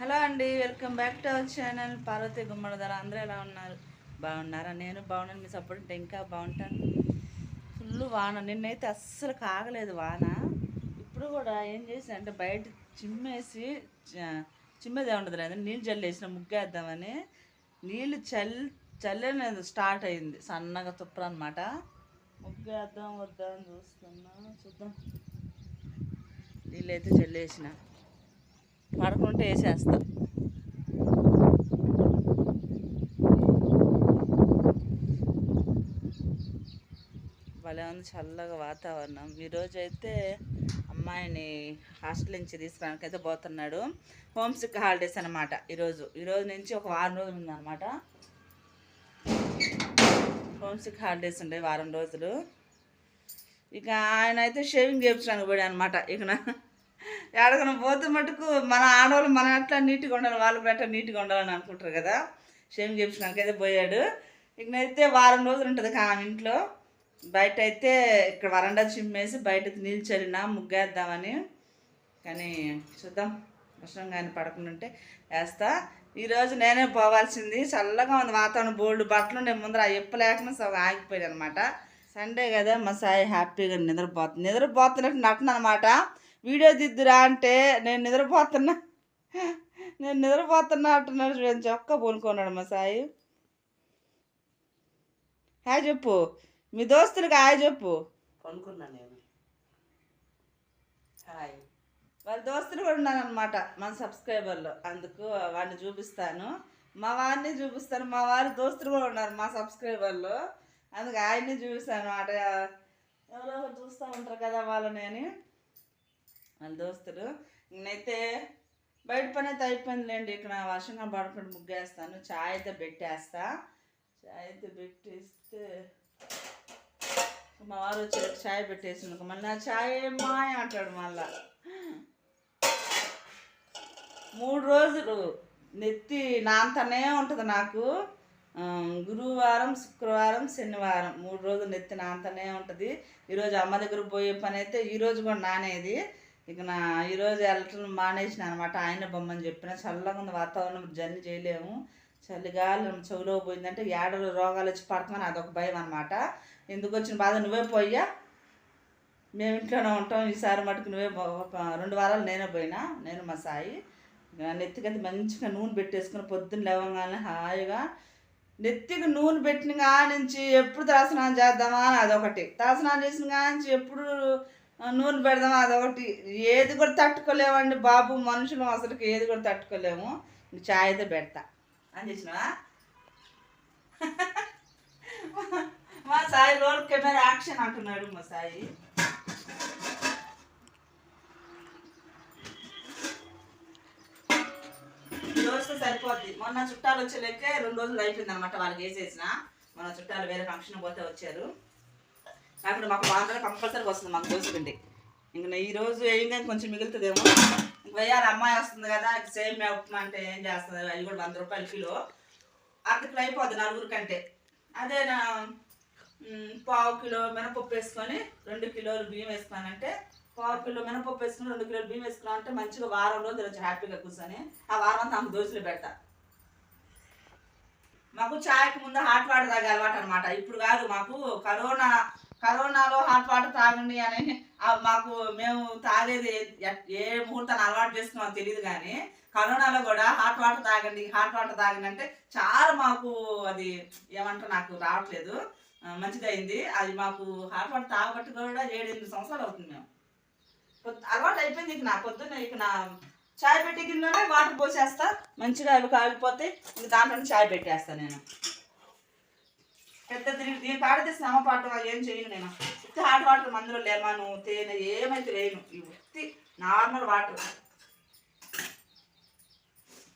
Hello అండి welcome back to our channel Parvathi Gummadidala అందరూ ఎలా ఉన్నారు? బాగున్నారా? నేను బాగున్నాను మీ సపోర్ట్ ఉంటే ఇంకా బాగుంటాను. ఫుల్ వాన. నిన్నైతే అస్సలు కాగలేదు వాన. ఇప్పుడు కూడా ఏం చేసాను అంటే బయట చిమ్మేసి చ- చిమ్మేది ఉండదు లేదు. నీళ్ళు చల్లేసిన ముగ్గేద్దామని నీళ్ళు చల్ చల్లలేదు స్టార్ట్ అయింది. సన్నగా తుప్పరు అనమాట ముగ్గేద్దాం వద్దాం అని చూస్తున్నా. చూద్దాం. నీళ్ళైతే చల్లేసిన. పడకుంటే వేసేస్తా. భలే ఉంది చల్లగా వాతావరణం. ఈరోజు అయితే అమ్మాయిని హాస్టల్ నుంచి తీసుకురానికి అయితే పోతున్నాడు. హోమ్ సిక్ హాలిడేస్ అనమాట ఈరోజు. ఈరోజు నుంచి ఒక వారం రోజులు ఉందన్నమాట. హోమ్ సిక్ హాలిడేస్ ఉండే వారం రోజులు. ఇక ఆయన అయితే షేవింగ్ చేయించడానికి పోయాడు అనమాట ఇక ఎడగన పోతే మటుకు మన ఆడవాళ్ళు మన ఎట్లా నీట్గా ఉండాలి వాళ్ళు బెటర్ నీట్గా ఉండాలని అనుకుంటారు కదా. షేవింగ్ చేయించడానికి అయితే పోయాడు ఇకనైతే వారం రోజులు ఉంటుంది ఆమె ఇంట్లో. బయట అయితే ఇక్కడ వరండా చిమ్మేసి బయట నీళ్ళు చల్లినా ముగ్గేద్దామని. కానీ చూద్దాం వర్షం కానీ పడకుండా ఉంటే వేస్తా. ఈరోజు నేనే పోవాల్సింది. చల్లగా ఉంది వాతావరణం బోల్డ్ బట్టలు ఉండే ముందర ఎప్పలేకుండా సగం ఆగిపోయాను అనమాట సండే కదా మా సాయి హ్యాపీగా నిద్రపోతుంది నిద్రపోతున్నట్టు నటన అనమాట వీడియో దిద్దురా అంటే నేను నిద్రపోతున్నా. నేను నిద్రపోతున్నా అంటున్నాడు చూడండి చొక్క పోనుకున్నాడు మా సాయి. హాయ్ చెప్పు. మీ దోస్తులకి హాయ్ చెప్పు. నేను. హాయ్. వాళ్ళ దోస్తులు కూడా ఉన్నారనమాట మన సబ్స్క్రైబర్లు. అందుకు వాడిని చూపిస్తాను. మా వారిని చూపిస్తాను. మా వారి దోస్తులు కూడా ఉన్నారు మా సబ్స్క్రైబర్లు. అందుకు ఆయన్ని చూపిస్తాను అనమాట ఎవరో చూస్తూ ఉంటారు కదా వాళ్ళని అని. వాళ్ళ దోస్తులు. నేనైతే బయట పని అయితే అయిపోయిందిలేండి. ఇక్కడ వర్షంగా పడుకుంటూ ముగ్గేస్తాను. చాయ్ అయితే పెట్టేస్తా. చాయ్ అయితే పెట్టేస్తే మా వారు వచ్చి చాయ్ పెట్టేసి మళ్ళీ నా చాయ్ మాయ అంటాడు మళ్ళా. మూడు రోజులు నెత్తి నాంతనే ఉంటుంది నాకు. గురువారం శుక్రవారం శనివారం మూడు రోజులు నెత్తి నాంతనే ఉంటుంది. ఈరోజు అమ్మ దగ్గర పోయే పని అయితే ఈరోజు కూడా నానేది. ఇక నా ఈరోజు వెళ్ళటం మానేసిన అనమాట ఆయన బొమ్మని చెప్పిన. చల్లగా ఉంది వాతావరణం జర్నీ చేయలేము. చలిగాలి చెవులో పోయిందంటే ఏడలు రోగాలు వచ్చి పడతామని అదొక భయం అనమాట ఎందుకు వచ్చిన బాధ? నువ్వే పోయా మేము ఇంట్లోనే ఉంటాం. ఈసారి మటుకు నువ్వే పో- ఒక రెండు వారాలు నేనే పోయినా. నేను మా సాయి. నెత్తికి నెత్తికైతే మంచిగా నూనె పెట్టేసుకుని పొద్దున్న లేవగానే హాయిగా నెత్తికి నూనె పెట్టిన కాడ నుంచి ఎప్పుడు తలస్నానం చేద్దామా అని అదొకటి. తలస్నానం చేసిన కాడ నుంచి ఎప్పుడు నూనె పెడదాం అదొకటి ఏది కూడా తట్టుకోలేమండి బాబు మనుషులు అసలుకి ఏది కూడా తట్టుకోలేము. చాయ్ అయితే పెడతా. అని చేసినావా? మా సాయి రోల్ కెమెరా యాక్షన్ అంటున్నాడు మా సాయి. ఈ రోజుతో సరిపోద్ది. మొన్న చుట్టాలు వచ్చే లెక్కే రెండు రోజులు అయిపోయింది అనమాట వాళ్ళకి వేసేసిన. మన చుట్టాలు వేరే ఫంక్షన్ పోతే వచ్చారు. అప్పుడు మాకు బాగా కంపల్సరీ వస్తుంది మాకు దోసుకుండి ఇంక ఈ రోజు వేయంగా కొంచెం మిగులుతుందేమో. ఇంక అమ్మాయి వస్తుంది కదా సేమ్ ఉప్మా అంటే ఏం చేస్తుంది? అవి కూడా వంద రూపాయలు కిలో. అక్కడికి అయిపోద్ది నలుగురు కంటే. అదే నా పావు కిలో మినపప్పు వేసుకొని రెండు కిలోలు బియ్యం వేసుకున్నానంటే పావు కిలో మినపప్పు వేసుకుని రెండు కిలోలు బియ్యం వేసుకున్నాను అంటే మంచిగా వారం రోజులు వచ్చి హ్యాపీగా కూర్చొని ఆ వారం అంతా ఆమె దోశలు పెడతా. మాకు చాయ్కి ముందు హాట్ వాటర్ తాగే అలవాటు అనమాట ఇప్పుడు కాదు మాకు కరోనా కరోనాలో హాట్ వాటర్ తాగండి అని మాకు మేము తాగేది ఏ- ముహూర్తాన్ని అలవాటు చేసుకున్నాం తెలియదు కానీ కరోనాలో కూడా హాట్ వాటర్ తాగండి హాట్ వాటర్ తాగండి అంటే చాలా మాకు అది ఏమంటారు నాకు రావట్లేదు. ఆ, మంచిగా అయింది. అది మాకు హాట్ వాటర్ తాగబట్టి కూడా ఏడు ఎనిమిది సంవత్సరాలు అవుతుంది మేము. అలవాటు అయిపోయింది ఇక నా పొద్దున్న ఇక నా చాయ్ పెట్టి గిన్నెలోనే వాటర్ పోసేస్తా. మంచిగా అవి కాలిపోతే ఇంక దాంట్లోనే చాయ్ పెట్టేస్తా నేను. పెద్ద తిరిగి దీని పాడితే శ్రమ పాటు ఏం చేయను నేను. ఉత్తి హాట్ వాటర్ మందులో లెమను తేనె ఏమైతే వేయను ఈ ఉత్తి నార్మల్ వాటర్.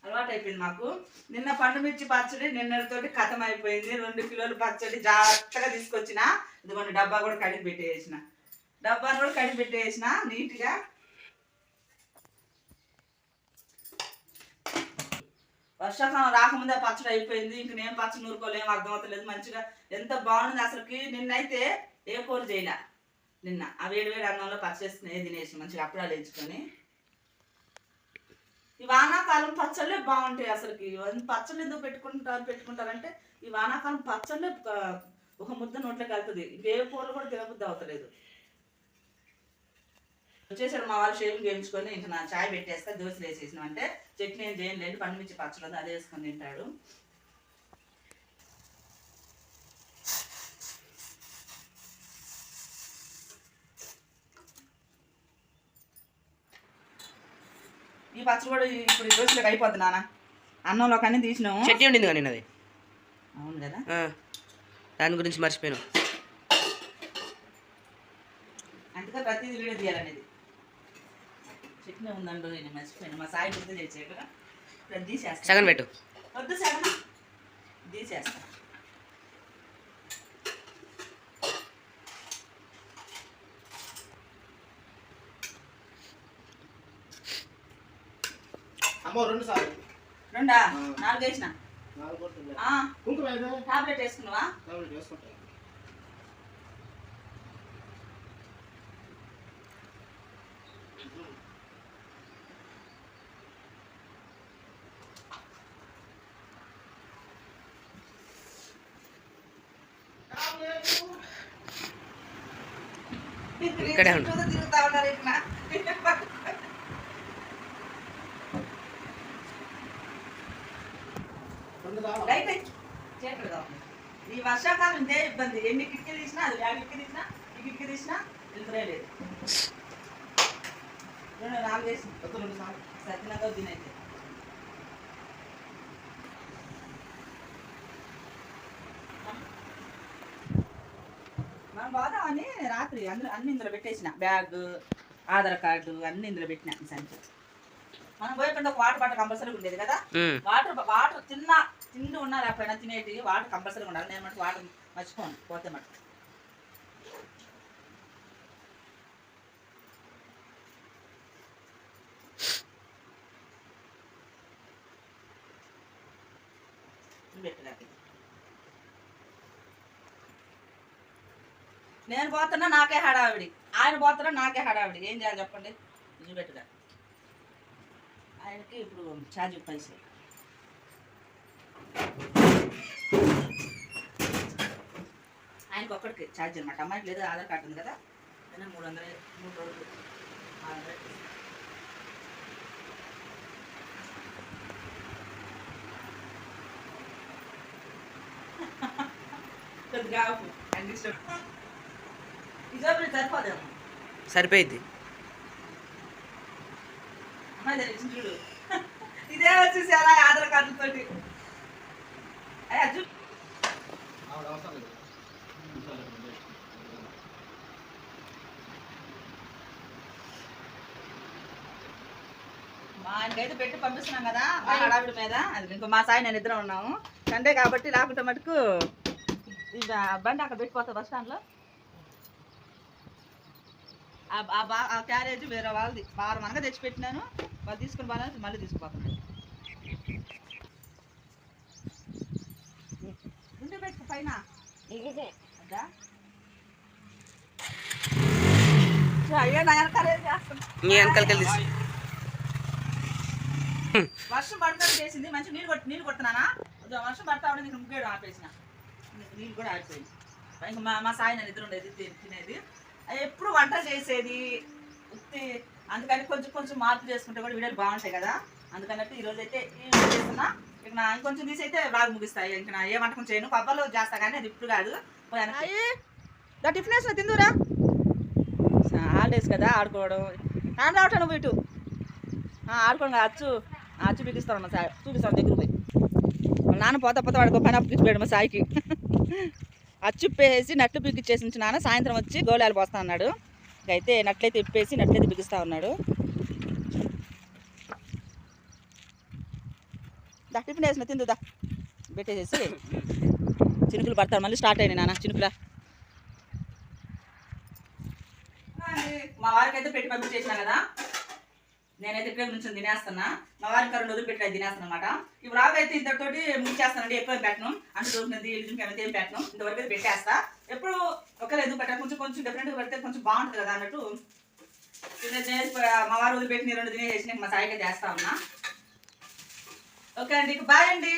అలవాటు అయిపోయింది మాకు. నిన్న పండు మిర్చి పచ్చడి నిన్నటితోటి కథం అయిపోయింది రెండు కిలోలు పచ్చడి జాగ్రత్తగా తీసుకొచ్చిన ఇదిగోండి డబ్బా కూడా కడిగి పెట్టేసిన. డబ్బాను కూడా కడిగి పెట్టేసిన నీట్గా వర్షాకాలం రాకముందే పచ్చడి అయిపోయింది. ఇంక నేను పచ్చడి నూరుకోలేము అర్థమవుతలేదు మంచిగా ఎంత బాగుంది అసలుకి. నిన్నైతే ఏ కూర చేయలే. నిన్న ఆ వేడి వేడి అన్నంలో పచ్చడి తినేసి మంచిగా అప్పుడాలు ఎంచుకొని ఈ వానాకాలం పచ్చళ్ళే బాగుంటాయి అసలుకి. పచ్చళ్ళు ఎందుకు పెట్టుకుంటారు పెట్టుకుంటారంటే ఈ వానాకాలం పచ్చళ్ళే ఒక ముద్ద నోట్లోకి వెళ్తుంది. ఏ కూరలు కూడా తినబుద్ధి అవుతలేదు. వచ్చేసాడు మా వాళ్ళు షేవింగ్ చేయించుకొని ఇంక నా చాయ్ పెట్టేస్తే దోశలు వేసేసినాం. అంటే చట్నీ ఏం చేయండి లేండి పండుమిర్చి పచ్చడి అదే వేసుకొని తింటాడు. ఈ పచ్చడి కూడా ఇప్పుడు ఈ దోశలోకి అయిపోద్ది నాన్న. అన్నంలో కానీ తీసినాము చట్నీ ఉండింది కానీ అది అవును కదా. దాని గురించి మర్చిపోయాను. అందుకే ప్రతిదీ వీడియో తీయాలనేది. చట్నీ ఉందండు నేను మర్చిపోయాను. మా సాయి గుర్తు చేసాక ఇప్పుడు తీసేస్తా. సగం పెట్టు. వద్దు సగం. తీసేస్తా. అమ్మో రెండు సార్లు. రెండా? నాలుగు వేసిన. టాబ్లెట్ వేసుకున్నావా? టాబ్లెట్ వేసుకుంటా ఇక్కడే ఉండు. చుట్టూ తిరుగుతా ఉన్నారు ఇక్కడ రెండు కావాలి లైట్ ఎయ్. చీకటి కావాలి. ఈ వర్షాకాలం ఇదే ఇబ్బంది. ఎన్ని కిటికీలు తీసినా అది ఆ కిటికీ తీసినా ఈ కిటికీ తీసినా వెళ్తురే లేదు. రెండు నాలుగు వేసి సత్యనంగా తినైతే మనం పోదామని రాత్రి అందులో అన్ని ఇందులో పెట్టేసిన. బ్యాగ్ ఆధార్ కార్డు అన్ని ఇందులో పెట్టిన సంచి. మనం పోయకుండా ఒక వాటర్ బాటిల్ కంపల్సరీ ఉండేది కదా. వాటర్ వాటర్ తిన్నా తిండి ఉన్నా లేకపోయినా తినేటి వాటర్ కంపల్సరీ ఉండాలి. నేను మటు వాటర్ మర్చిపోను పోతే మటు ఇది పెట్టు నాకు. నేను పోతున్నా నాకే హడావిడి. ఆయన పోతున్నా నాకే హడావిడి. ఏం చేయాలి చెప్పండి? ఇది పెట్టుగా ఆయనకి ఇప్పుడు ఛార్జ్ పైసలు. ఆయనకి ఒక్కడికి ఛార్జ్ అనమాట అమ్మాయికి లేదు ఆధార్ కార్డు ఉంది కదా? అయినా మూడు వందలు మూడు రోజులు. ఆరు వందలు. కొద్దిగా చూడు. ఇదే వచ్చేసి అలా ఆధార్ కార్డు తోటి. ఆయనకైతే పెట్టి పంపిస్తున్నాం కదా మా హడావిడి మీద. అది ఇంకో మా సాయి నేను ఇద్దరం ఉన్నాము. సండే కాబట్టి లేకుంటే మటుకు బ- బండి అక్కడ పెట్టిపోతా బస్ స్టాండ్లో? ఆ బా- క్యారేజ్ వేరే వాళ్ళది. వారం అనగా తెచ్చి పెట్టినాను వాళ్ళు తీసుకుని బాగా మళ్ళీ తీసుకుపోతున్నాను పెట్టుకో పైన. వర్షం పడుతుంది చేసింది. మంచి నీళ్ళు కొట్టి నీళ్ళు కొడుతున్నానా? కొంచెం వర్షం పడతా ఉండే నీకు ముగ్గేడు ఆపేసిన. నీళ్ళు కూడా ఆడిపోయింది ఇంకా మా మా సాయి నన్ను ఇద్దరు ఉండేది తినేది. ఎప్పుడు వంట చేసేది? ఉత్తి అందుకని కొంచెం కొంచెం మార్పు చేసుకుంటే కూడా వీడియోలు బాగుంటాయి కదా? అందుకన్నట్టు ఈరోజు అయితే చేస్తున్నా? ఇక నా ఇంకొంచెం తీసి అయితే బాగా ముగిస్తాయి. ఇంక నా ఏ వంటకం చేయను. కొబ్బరిలో చేస్తా కానీ అది ఇప్పుడు కాదు. దా టిఫిన్ వేసిన తిందురా హాలిడేస్ కదా ఆడుకోవడం. నాన్న రావటం నువ్వు ఇటు? ఆడుకోవడం కదా అచ్చు. అచ్చు పిలుస్తాను మా సాయి. చూపిస్తాను దగ్గర పోయి. నాన్న పోతా పోతా వాడుకో పని అప్పించిపోయాడు మా సాయికి. అచ్చుప్పేసి నట్లు బిగిచ్చేసి నాన్న. సాయంత్రం వచ్చి గోళాలు పోస్తా అన్నాడు. అయితే నట్లయితే ఇప్పేసి నట్లయితే బిగిస్తా ఉన్నాడు. దా టిఫిన్ వేసిన తిందుదా పెట్టేసేసి చినుకులు పడతారు. మళ్ళీ స్టార్ట్ అయినాయి నాన్న చినుకులా. మా వారికి అయితే పెట్టి పంపించేసినా కదా. నేనైతే ఇక్కడ నుంచి తినేస్తున్నా. మా వారికి రెండు రోజులు పెట్టి తినేస్తాను అనమాట ఈ వ్లాగ్ ఇంతటితోటి ముంచేస్తానండి. ఎక్కువ పెట్టను. అంటే దొరికినది ఇల్లు ఏం పెట్టను. ఇంతవరకు అయితే పెట్టేస్తా. ఎప్పుడు ఒకరు ఎందుకు పెట్టా కొంచెం కొంచెం డిఫరెంట్గా పెడితే కొంచెం బాగుంటుంది కదా అన్నట్టు. మా వారు వదిలిపెట్టిన రెండు తినేసి మా సాయిగా చేస్తా ఉన్నా. ఓకే అండి. ఇక బాయ్ అండి.